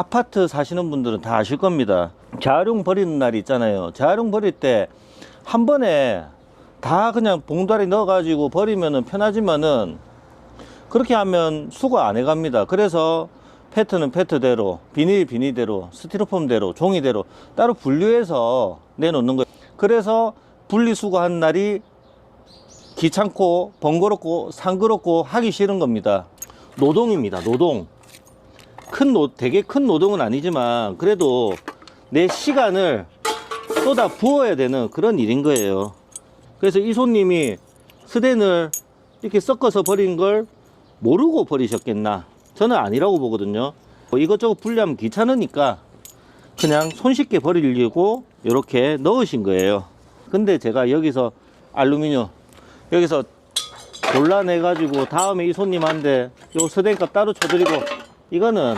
아파트 사시는 분들은 다 아실 겁니다. 재활용 버리는 날이 있잖아요. 재활용 버릴 때 한 번에 다 그냥 봉다리 넣어 가지고 버리면은 편하지만은 그렇게 하면 수거 안 해갑니다. 그래서 페트는 페트대로, 비닐 비닐대로, 스티로폼대로, 종이대로 따로 분류해서 내놓는 거예요. 그래서 분리수거한 날이 귀찮고 번거롭고 상그럽고 하기 싫은 겁니다. 노동입니다. 노동. 큰 노, 되게 큰 노동은 아니지만 그래도 내 시간을 쏟아 부어야 되는 그런 일인 거예요. 그래서 이 손님이 스덴을 이렇게 섞어서 버린 걸 모르고 버리셨겠나? 저는 아니라고 보거든요. 뭐 이것저것 분리하면 귀찮으니까 그냥 손쉽게 버리려고 이렇게 넣으신 거예요. 근데 제가 여기서 알루미늄 여기서 골라내 가지고 다음에 이 손님한테 요 스덴값 따로 쳐드리고 이거는